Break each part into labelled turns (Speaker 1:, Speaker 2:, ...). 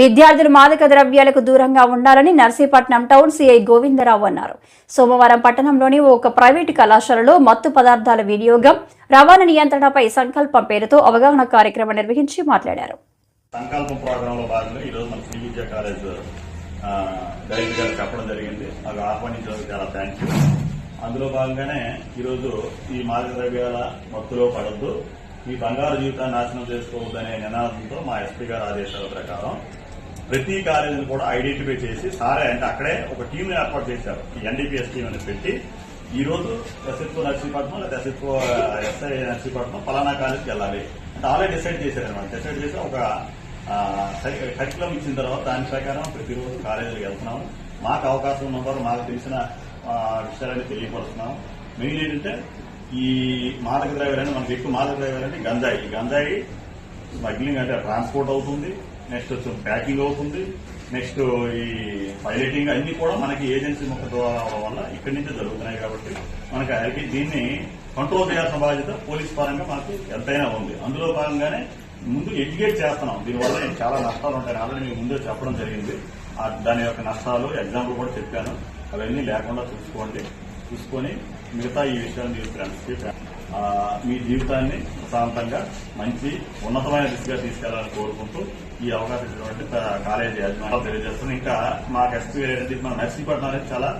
Speaker 1: విద్యార్థులు మాదక ద్రవ్యాలకు దూరంగా ఉండాలని నర్సీపట్నం టౌన్ సిఐ గోవిందరావు అన్నారు. సోమవారం పట్టణంలోని ఒక ప్రైవేటు కళాశాలలో మత్తు పదార్థాల వినియోగం రవాణా నియంత్రణపై సంకల్పం పేరుతో అవగాహన కార్యక్రమం నిర్వహించి మాట్లాడారు.
Speaker 2: సంకల్పం ప్రోగ్రాంలో భాగంగా ఈ రోజు మన శ్రీ విద్యా కాలేజ్ ఆ, గారు చెప్పడం జరిగింది. మాకు ఆహ్వానించినందుకు చాలా థ్యాంక్ యూ అందులో భాగంగానే ఈరోజు ఈ మాదక ద్రవ్యాల మత్తులో పడద్దు. ఈ బంగారు జీవితాన్ని నాశనం చేసుకోవద్దనే నినాదంతో మా ఎస్పీ గారి ఆదేశాల ప్రకారం ప్రతి కాలేజీని కూడా ఐడెంటిఫై చేసి సారే అంటే అక్కడే ఒక టీం ఏర్పాటు చేశారు. ఈ ఎన్డీపీఎస్ టీం అని పెట్టి ఈ రోజు ఎస్ఎస్ఓ నర్సీపట్నం లేదా ఎస్ఎస్ఓ ఎస్ఐ నర్సీపట్నం పలానా కాలేజ్కి వెళ్ళాలి. అంటే ఆల్రెడీ డిసైడ్ చేశారు అనమాట డిసైడ్ చేసి ఒక కరికులం ఇచ్చిన తర్వాత దాని ప్రకారం ప్రతిరోజు కాలేజీకి వెళ్తున్నాము. మాకు అవకాశం ఉన్నవారు మాకు తెలిసిన విషయాలని తెలియపరుస్తున్నాము. మెయిన్ ఏంటంటే ఈ మాదక ద్రవ్యాలని మనకి ఎక్కువ మాదక ద్రవ్యాలంటే గంజాయి. ఈ గంజాయి స్మగ్లింగ్ అంటే ట్రాన్స్పోర్ట్ అవుతుంది. నెక్స్ట్ వచ్చి ప్యాకింగ్ అవుతుంది. నెక్స్ట్ ఈ పైలటింగ్ అన్ని కూడా మనకి ఏజెన్సీ ముఖ ద్వారా వల్ల ఇక్కడి నుంచే జరుగుతున్నాయి కాబట్టి మనకి అలాగే దీన్ని కంట్రోల్ చేయాల్సిన బాధ్యత పోలీస్ పరంగా మనకు ఎంతైనా ఉంది. అందులో భాగంగానే ముందు ఎడ్యుకేట్ చేస్తున్నాం. దీనివల్ల చాలా నష్టాలు ఉంటాయి ఆల్రెడీ మీకు ముందే చెప్పడం జరిగింది. దాని యొక్క నష్టాలు ఎగ్జాంపుల్ కూడా చెప్పాను. అవన్నీ లేకుండా చూసుకోండి. చూసుకొని మిగతా ఈ విషయాన్ని మీరు ఫ్రెండ్స్కి మీ జీవితాన్ని ప్రశాంతంగా మంచి ఉన్నతమైన దిశగా తీసుకెళ్ళాలని కోరుకుంటూ ఈ అవకాశం ఇచ్చినటువంటి కాలేజీ యాజమాన్యం తెలియజేస్తున్నాం ఇంకా మాకు ఎస్పీ అనేది మన నర్సీపట్నం అనేది చాలా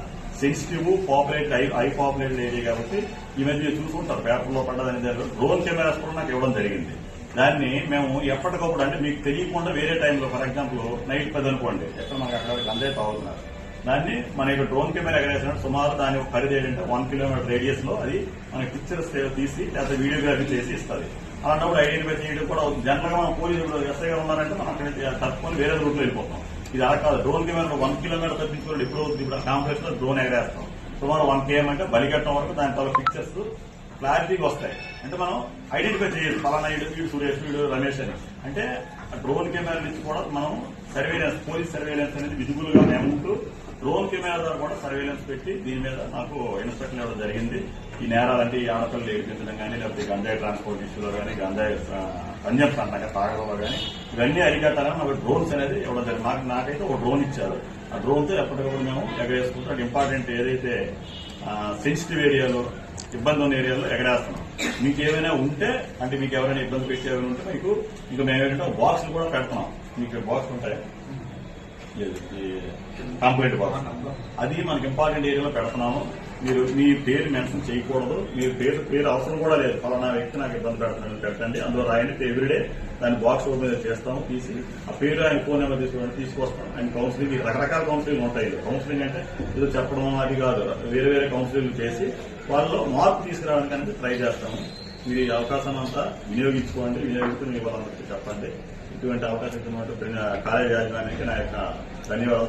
Speaker 2: sensitive populated high high populated area కాబట్టి ఈ మధ్య చూసుకుంటారు పేపర్లో పడ్డదని డ్రోన్ కెమెరాస్ కూడా నాకు ఇవ్వడం జరిగింది. దాన్ని మేము ఎప్పటికప్పుడు అంటే మీకు తెలియకుండా వేరే టైంలో ఫర్ ఎగ్జాంపుల్ నైట్ పది అనుకోండి ఎక్కడ మనకి అక్కడ గంజాయి తాగుతున్నారు. దాన్ని మన యొక్క డ్రోన్ కెమెరా ఎగరేసినట్టు సుమారు దాని ఒక ఖరీదు ఏంటంటే వన్ కిలోమీటర్ రేడియస్లో అది మనకి పిక్చర్స్ తీసి లేకపోతే వీడియోగ్రఫీ చేసి ఇస్తుంది. అలాంటప్పుడు ఐడెంటిఫై చేయడం కూడా అవుతుంది. జనరల్గా మనం పోలీసులు ఎస్ఐ గారు ఉన్నారంటే మనం అక్కడ తప్పుకొని వేరే రూట్లో వెళ్ళిపోతాం. ఇది అలా కాదు. డ్రోన్ కెమెరా వన్ కిలోమీటర్ తప్పించుకోవడం ఎప్పుడు ఇప్పుడు కాంప్లెక్స్లో డ్రోన్ ఎగరేస్తాం. సుమారు వన్ కేఎం అంటే బలిగట్టం వరకు దాని తర్వాత పిక్చర్స్ క్లారిటీగా వస్తాయి. అంటే మనం ఐడెంటిఫై చేయాలి. ఫలానా వీడు సురేష్ వీడు రమేష్ అని. అంటే ఆ డ్రోన్ కెమెరా నుంచి కూడా మనం సర్వేలెన్స్ పోలీస్ సర్వేలెన్స్ అనేది విజిబుల్గా ఉంటూ డ్రోన్ కెమెరా ద్వారా కూడా సర్వేలెన్స్ పెట్టి దీని మీద నాకు ఇన్స్ట్రక్షన్ ఇవ్వడం జరిగింది. ఈ నేరాలంటే ఈ ఆడపిల్లలు ఏడిపించడం కానీ లేకపోతే గంజాయి ట్రాన్స్పోర్ట్ ఇష్యూలో కానీ గంజాయి పంజాబ్ అన్నాక తాగడంలో కానీ ఇవన్నీ అరికట్టాలని నాకు డ్రోన్స్ అనేది ఇవ్వడం జరిగింది. నాకు నాకైతే ఒక డ్రోన్ ఇచ్చారు. ఆ డ్రోన్తో ఎప్పటికప్పుడు మేము ఎగరేసుకుంటూ అది ఇంపార్టెంట్ ఏదైతే సెన్సిటివ్ ఏరియాలో ఇబ్బంది ఉన్న ఏరియాలో ఎగరేస్తున్నాం. మీకు ఏమైనా ఉంటే అంటే మీకు ఎవరైనా ఇబ్బంది పెట్టే ఏమైనా ఉంటే మీకు ఇంకా మేము ఏంటంటే బాక్స్ కూడా పెడుతున్నాం. మీకు బాక్స్ ఉంటాయి? కంప్లైంట్ బాక్స్ అది మనకి ఇంపార్టెంట్ ఏరియాలో పెడుతున్నాము. మీరు మీ పేరు మెన్షన్ చేయకూడదు. మీ పేరు పేరు అవసరం కూడా లేదు. ఫలానా వ్యక్తి నాకు ఇబ్బంది పెడుతున్నాడు పెట్టండి. అందులో రాయండి ఎవ్రీడే దాని బాక్స్ మీద చేస్తాము తీసి ఆ పేరు ఆయన ఫోన్ నెంబర్ తీసుకోండి తీసుకొస్తాం ఆయన కౌన్సిలింగ్ రకరకాల కౌన్సిలింగ్ ఉంటాయి. కౌన్సిలింగ్ అంటే ఏదో చెప్పడం అది కాదు. వేరే వేరే కౌన్సిలింగ్ చేసి వాళ్ళలో మార్పు తీసుకురావడానికి ట్రై చేస్తాము. మీరు ఈ అవకాశం అంతా వినియోగించుకోండి వినియోగించుకుని మీ వాళ్ళందరికీ చెప్పండి. ఇటువంటి అవకాశం ఇచ్చినట్టు కాలేజ్ యాజమాన్యానికి నా యొక్క ధన్యవాదాలు.